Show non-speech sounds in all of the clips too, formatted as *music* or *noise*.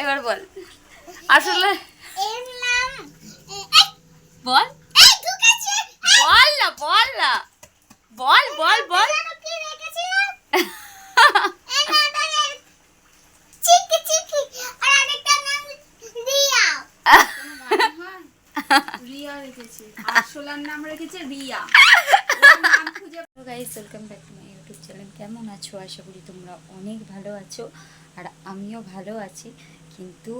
এবার বল। আসলে বল এই ঢুকেছে বল না বল না বল বল বল জানো কি রেখেছিলাম এই নাটকের চিকি চিকি আর আরেকটা নাম রিয়া রিয়া রেখেছে নাম রেখেছে রিয়া। নাম ইউটিউব চ্যানেল কেমন আছো? আশা করি তোমরা অনেক ভালো আছো আর আমিও ভালো আছি। কিন্তু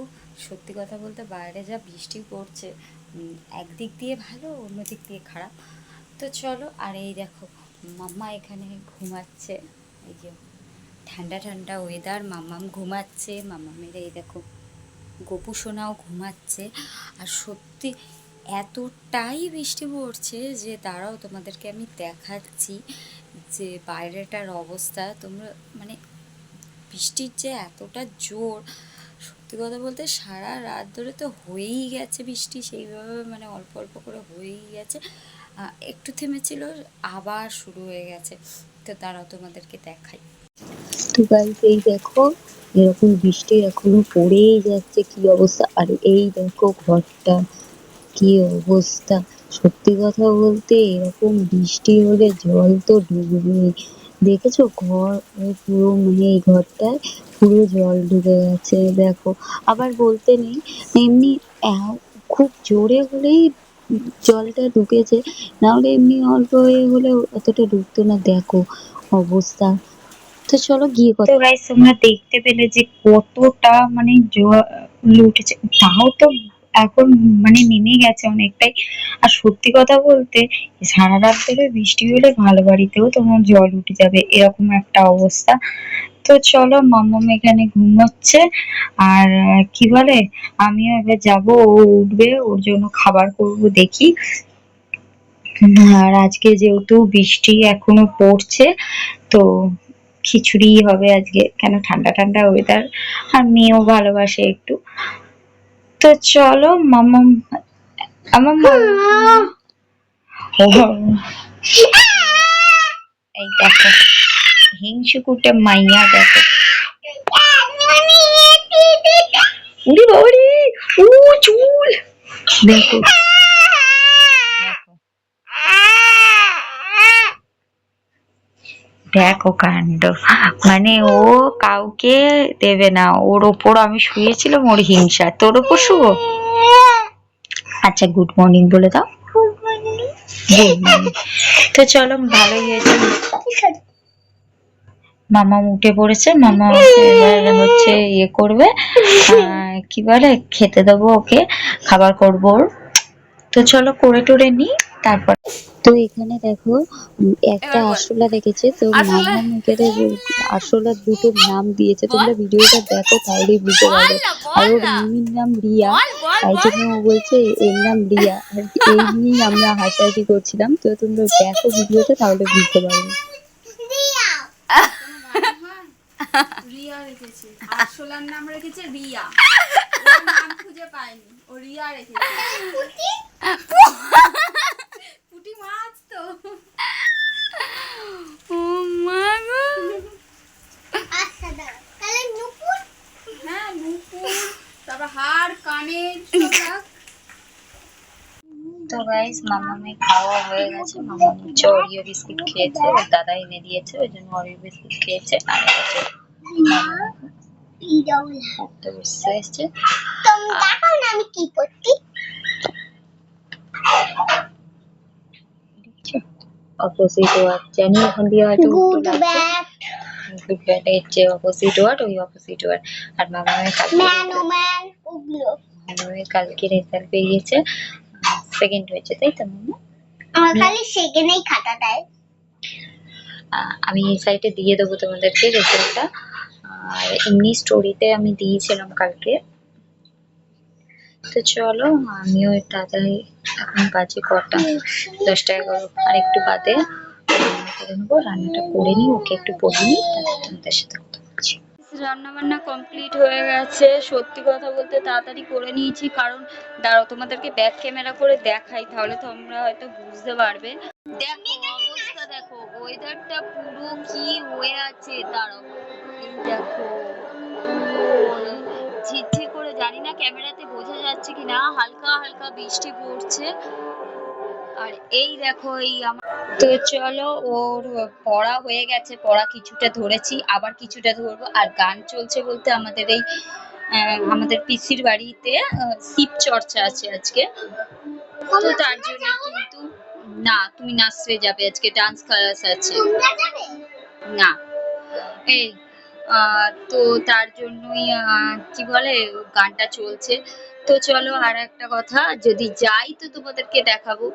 সত্যি কথা বলতে বাইরে যা বৃষ্টি পড়ছে একদিক দিয়ে ভালো অন্য দিক দিয়ে খারাপ। তো চলো, আর এই দেখো, মাম্মা এখানে ঘুমাচ্ছে। এই যে, ঠান্ডা ঠান্ডা ওয়েদার মাম্মাম ঘুমাচ্ছে। মাম্মামের এই দেখো, গোপু সোনাও ঘুমাচ্ছে। আর সত্যি এতটাই বৃষ্টি পড়ছে যে দাঁড়াও, তোমাদেরকে আমি দেখাচ্ছি যে বাইরেটার অবস্থা। তোমরা মানে বৃষ্টির যে এতটা জোর, সত্যি কথা বলতে সারা রাত ধরে তো হয়েই গেছে বৃষ্টি, সেইভাবে মানে অল্প অল্প করে হয়েই গেছে। একটু থেমেছিল, আবার শুরু হয়ে গেছে। তো তারাও তোমাদেরকে দেখাই। তো এই দেখো, এরকম বৃষ্টি এখনও পড়েই যাচ্ছে, কি অবস্থা? আর এই দেখো ঘরটা। কি অবস্থা? সত্যি কথা বলতে এরকম বৃষ্টি হলে জল তো ডুববেই দেখেছ ঘর পুরো মানে এই ঘরটায় পুরো জল ঢুকে গেছে, দেখো। আবার বলতে নেই, এমনি খুব জোরে হলেই জলটা ঢুকেছে, নাহলে এমনি অল্প হয়ে হলেও অতটা ঢুকতো না, দেখো অবস্থা। তো চলো গিয়ে কথা তোমরা দেখতে পেলে যে কতটা মানে জল উঠেছে তাও তো এখন মানে নেমে গেছে অনেকটাই। আর সত্যি কথা বলতে, সারা রাত ধরে বৃষ্টি হলে ভালো বাড়িতেও তোমার জল উঠে যাবে, এরকম একটা অবস্থা। তো চলো, মাম্মাম এখানে ঘুমোচ্ছে। আর, কি বলে, আমিও এবার যাব, ও উঠবে, ওর জন্য খাবার করব দেখি। আর আজকে যেহেতু বৃষ্টি এখনও পড়ছে, তো খিচুড়ি হবে আজকে, কেন ঠান্ডা ঠান্ডা ওয়েদার আর মেয়েও ভালোবাসে একটু। তো চলো মামা আমার ও, এই দেখো হিংসুকুটে মাইয়া দেখো। উড়ি বাবারি ও চুল। দেখো। দেখো কাণ্ড মানে ও কাউকে দেবে না। ওর ওপর আমি শুয়েছিলাম, ওর হিংসা। তোর ওপর শুভ আচ্ছা গুড মর্নিং বলে দাও। তো চলো, ভালোই হয়েছে। মামা উঠে পড়েছে। মামা হচ্ছে ইয়ে করবে। কি বলে, খেতে দেবো ওকে। খাবার করব তো চলো, করে টোরে নি তারপর তো এখানে দেখো একটা। আরশোলা রেখেছে তো আসলে- মামা এখানে আরশোলার দুটো নাম দিয়েছে। তোমরা ভিডিওটা দেখো তাহলেই বুঝতে পারবে। আর ওর মিমির নাম রিয়া। তাই জন্য ও বলছে এর নাম রিয়া। আর এই নিয়েই আমরা হাসাহাসি করছিলাম। তো তোমরা দেখো ভিডিওটা তাহলে বুঝতে পারবে। রিয়া। রিয়া রেখেছে। আর সোলার নাম রেখেছে রিয়া। *laughs* ওর নাম খুঁজে পায়নি ও রিয়া রেখেছে। পুটি মাছ তো? ও মা গো। আচ্ছা দাঁড়া তাহলে নুপুর? হ্যাঁ নুপুর তারপর হাড় কানের সব রাখ। তো গাইস মামামে খাওয়া হয়ে গেছে। মামা হচ্ছে অরিও বিস্কিট খেয়েছে ওর দাদা এনে দিয়েছে ওই জন্য অরিও বিস্কিট খেয়েছে আর হচ্ছে এসছে। তুমি দেখাও না আমি কি করছি। অপোজিট ওয়ার্ড জানি ওখান দিয়ে হয়তো গুড ব্যাড গুড ব্যাড এর যে অপোজিট ওয়ার্ড ওই অপোজিট ওয়ার্ড আর কালকে ম্যান ও ম্যান ওগুলো মামামের কালকে রেজাল্ট বেরিয়েছে সেকেন্ড হয়েছে তাই তো মামা? আমার খালি সেখানেই খাতা দেয়। আমি এই সাইটে দিয়ে দেবো তোমাদেরকে রেজাল্টটা আর এমনি স্টোরিতে আমি দিয়েছিলাম কালকে। তো চলো, আমিও তাড়াতাড়ি এখন বাজে কটা দশটা এগারো, আর একটু বাদে করে নেব। রান্নাটা করে নিই, ওকে একটু পড়ে নিই তোমাদের সাথে কথা বলছি। কমপ্লিট হয়ে গেছে। সত্যি কথা বলতে তাড়াতাড়ি করে নিয়েছি, কারণ দাঁড়াও, তোমাদেরকে ব্যাক ক্যামেরা করে দেখাই, তাহলে তোমরা হয়তো বুঝতে পারবে। দেখো, অবস্থা দেখো ওয়েদারটা পুরো কি হয়ে আছে, দাঁড়াও। দেখো, পুরো ঝিরঝির জানি না ক্যামেরাতে বোঝা যাচ্ছে কি না হালকা হালকা বৃষ্টি পড়ছে। আর এই দেখো, এই আমার তো চলো, ওর পড়া হয়ে গেছে, পড়া কিছুটা ধরেছি, আবার কিছুটা ধরবো। আর গান চলছে বলতে আমাদের এই আমাদের পিসির বাড়িতে শিব চর্চা আছে আজকে। তো তার জন্য কিন্তু না, তুমি নাচতে যাবে আজকে ডান্স ক্লাস আছে। না। এই আহ, তো তার জন্যই আহ, কি বলে গানটা চলছে। তো চলো আর একটা কথা যদি যাই তো তোমাদেরকে দেখাবো।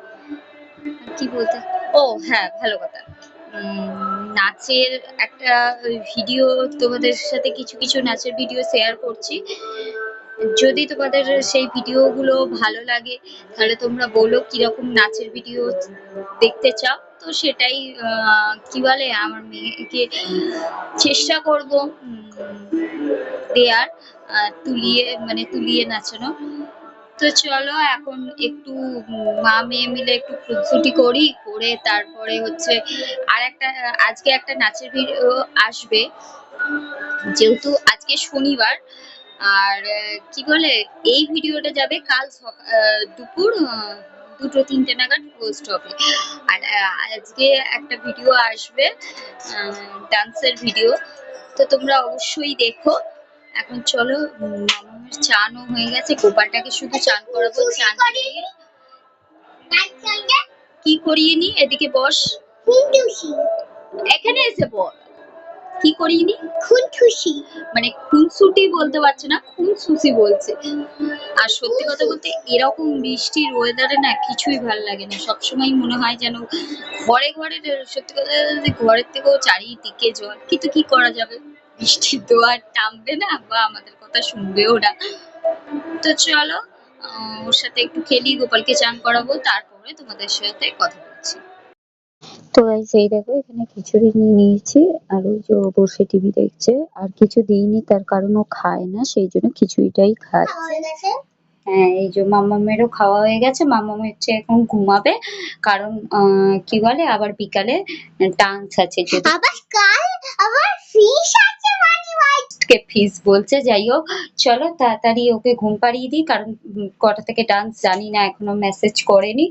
কি বলতে? ও হ্যাঁ ভালো কথা। নাচের একটা ভিডিও তোমাদের সাথে কিছু কিছু নাচের ভিডিও শেয়ার করছি। যদি তোমাদের সেই ভিডিওগুলো ভালো লাগে, তাহলে তোমরা বলো কীরকম নাচের ভিডিও দেখতে চাও। তো সেটাই কি বলে, আমার মেয়েকে চেষ্টা করব দেয়ার তুলিয়ে মানে তুলিয়ে নাচানো। তো চলো এখন একটু মা মেয়ে মিলে একটু খুনসুটি করি, করে তারপরে হচ্ছে আর একটা আজকে একটা নাচের ভিডিও আসবে। যেহেতু আজকে শনিবার আর কি বলে এই ভিডিওটা যাবে কাল দুপুর দুটো তিনটে নাগাদ পোস্ট হবে আর আজকে একটা ভিডিও আসবে ডান্সের ভিডিও তো তোমরা অবশ্যই দেখো। এখন চলো মামামের চানও হয়ে গেছে। গোপালটাকে শুধু চান করাবো চান করিয়ে। কি করিয়ে নি? এদিকে বস। এখানে এসে বল কি করিনি? নি খুনটুসি মানে খুনসুটি বলতে পারছে না খুনসুসি বলছে। আর সত্যি কথা বলতে এরকম বৃষ্টির ওয়েদারে না কিছুই ভালো লাগে না। সবসময় মনে হয় যেন ঘরে ঘরে সত্যি কথা বলতে ঘরের থেকেও চারিদিকে জল। কিন্তু কি করা যাবে? বৃষ্টির তো আর থামবে না বা আমাদের কথা শুনবেও না। তো চলো ওর সাথে একটু খেলি গোপালকে চান করাবো তারপরে তোমাদের সাথে কথা বলছি। তো গাইস এই দেখো, এখানে খিচুড়ি নিয়ে নিয়েছি, আর ওই যে বসে টিভি দেখছে, আর কিছু দিইনি, তার কারণ ও খায় না, সেই জন্য খিচুড়িটাই খায় হয়ে এই যে মামামেরও খাওয়া হয়ে গেছে। মামাম হচ্ছে এখন ঘুমাবে। কারণ আহ, কি বলে? আবার বিকালে ডান্স আছে আবার কাল আবার ফিশ আছে মানি কে ফিস বলছে যাই হোক। চলো তাড়াতাড়ি ওকে ঘুম পাড়িয়ে দিই। কারণ কটা থেকে ডান্স জানি না এখনও মেসেজ করেনি।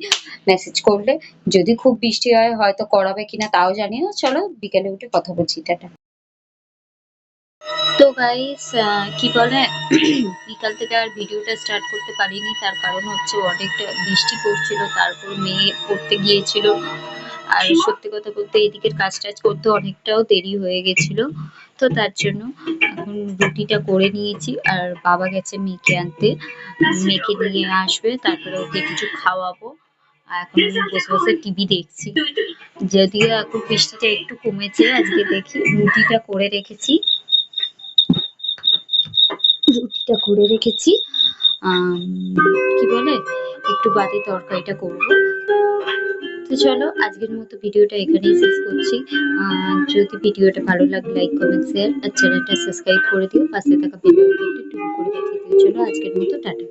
মেসেজ করলে যদি খুব বৃষ্টি হয় হয়তো করাবে কিনা তাও জানি না। চলো বিকেলে উঠে কথা বলছি টাটা। তো গাইস কি বলে, *clears throat* বিকাল থেকে আর ভিডিওটা স্টার্ট করতে পারিনি। তার কারণ হচ্ছে অনেকটা বৃষ্টি পড়ছিল, তারপর মেয়ে পড়তে গিয়েছিল। আর সত্যি কথা বলতে এদিকের কাজ টাজ করতে অনেকটাও দেরি হয়ে গেছিল। তো তার জন্য এখন রুটিটা করে নিয়েছি। আর বাবা গেছে মেয়েকে আনতে। মেয়েকে নিয়ে আসবে, তারপরে ওকে কিছু খাওয়াবো। এখন বসে বসে টিভি দেখছি। যদিও এখন বৃষ্টিটা একটু কমেছে, আজকে দেখি রুটিটা করে রেখেছি। রুটিটা করে রেখেছি। কি বলে? একটু বাদে তরকারিটা করব। তো চলো, আজকের মতো ভিডিওটা এখানেই শেষ করছি। যদি ভিডিওটা ভালো লাগে লাইক কমেন্ট শেয়ার আর চ্যানেলটা সাবস্ক্রাইব করে দিও। পাশে থাকা বেল আইকনটা করে রেখে দিও। চলো, আজকের মতো টাটা।